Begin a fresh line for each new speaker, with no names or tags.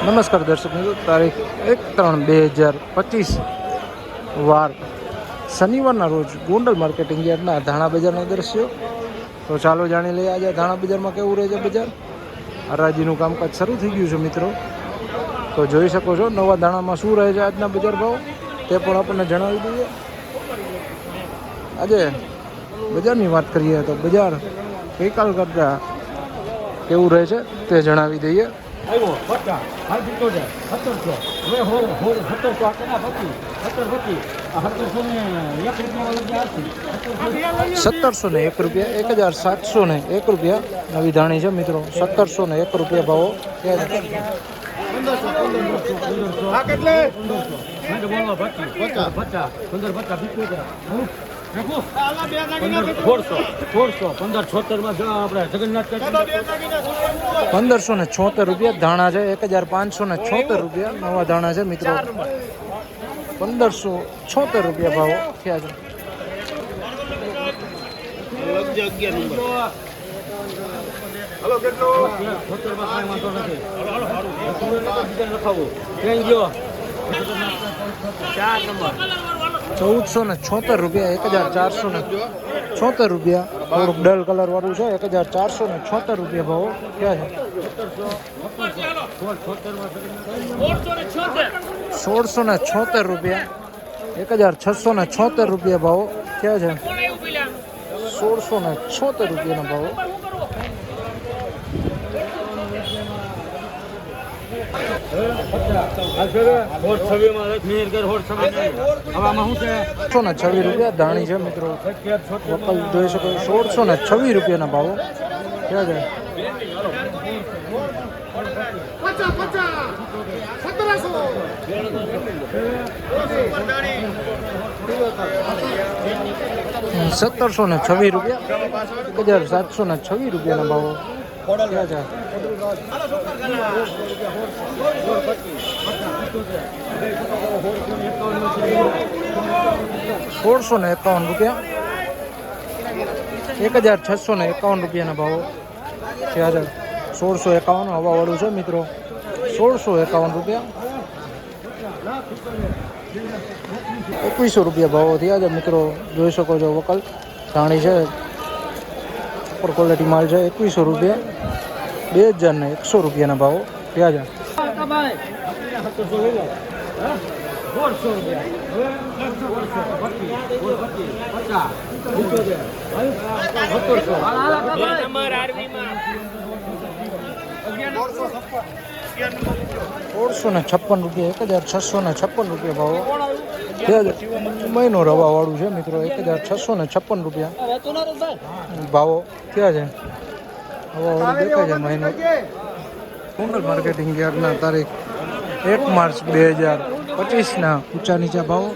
નમસ્કાર દર્શક મિત્રો, તારીખ એક ત્રણ બે હજાર પચીસ વાર શનિવારના રોજ ગોંડલ માર્કેટિંગ યાર્ડના ધાણા બજારના દ્રશ્યો. તો ચાલો જાણી લઈએ આજે ધાણા બજારમાં કેવું રહે છે બજાર. હરાજીનું કામકાજ શરૂ થઈ ગયું છે મિત્રો. તો જોઈ શકો છો નવા ધાણામાં શું રહે છે આજના બજાર ભાવ, તે પણ આપણને જણાવી દઈએ. આજે બજારની વાત કરીએ તો બજાર ગઈકાલ કરતાં કેવું રહે છે તે જણાવી દઈએ.
આવ્યો પચાસ. હાલ સિત્તોતેર સત્તરસો. હવે હોળ હોળ સત્તરસો આ સત્તર પચીસ સત્તરસો ને એક રૂપિયા
સત્તરસો ને એક રૂપિયા એક હજાર સાતસો ને એક રૂપિયા નવી ધાણી છે મિત્રો. સત્તરસો ને એક રૂપિયા ભાવો.
કેટલે?
પંદરસો ને છોતેર રૂપિયા ધાણા છે એક હજાર પાંચસો ને છોતેર રૂપિયા નવા ધાણા છે મિત્રો. પંદરસો છોતેર રૂપિયા ભાવો થયા છે.
કાંઈ વાંધો નથી. લખાવું. ક્યાં ગયો ચાર નંબર
ચૌદસો ને છોતેર રૂપિયા એક હજાર ચારસો ને છોતેર રૂપિયા થોડુંક ડલ કલર વાળું છે, એક હજાર ચારસો ને છોતેર રૂપિયા ભાવો. ક્યાં છે? સોળસો ને છોતેર રૂપિયા એક હજાર છસો ને છોતેર રૂપિયા ભાવો ક્યાં છે? સોળસો ને છોતેર રૂપિયાના ભાવો. સોળસો રૂપિયા ધાણી છે મિત્રો. જોઈ શકો સોળસો ને છવ્વીસ રૂપિયાના ભાવો. ક્યાં છે? સત્તરસો ને છવ્વીસ રૂપિયા. એક હજાર સાતસો ને છવ્વીસ રૂપિયાના ભાવો. ક્યાં છે સોળસો ને એકાવન રૂપિયા. એક હજાર છસો ને એકાવન રૂપિયાના ભાવો છે હજાર. સોળસો એકાવન હવાવાળું છે મિત્રો. સોળસો એકાવન રૂપિયા. એકવીસો રૂપિયા ભાવો થયા છે મિત્રો. જોઈ શકો છો વકલ. ધાણી છે સુપર ક્વોલિટી માલ છે એકવીસો રૂપિયા. બે હજાર ને એકસો રૂપિયાના ભાવો. બે હજાર સોળસો ને છપ્પન રૂપિયા એક હજાર છસો ને છપ્પન રૂપિયા ભાવો. મહિનો રવાવાળું છે મિત્રો, એક હજાર છસો ને છપ્પન રૂપિયા. ભાવો ક્યાં છે? હવાવાળું દેખાય છે મહિનો. કુંડલ માર્કેટિંગ યાર્ડના તારીખ એક માર્ચ બે હજાર પચીસના. ઊંચા નીચા ભાવો.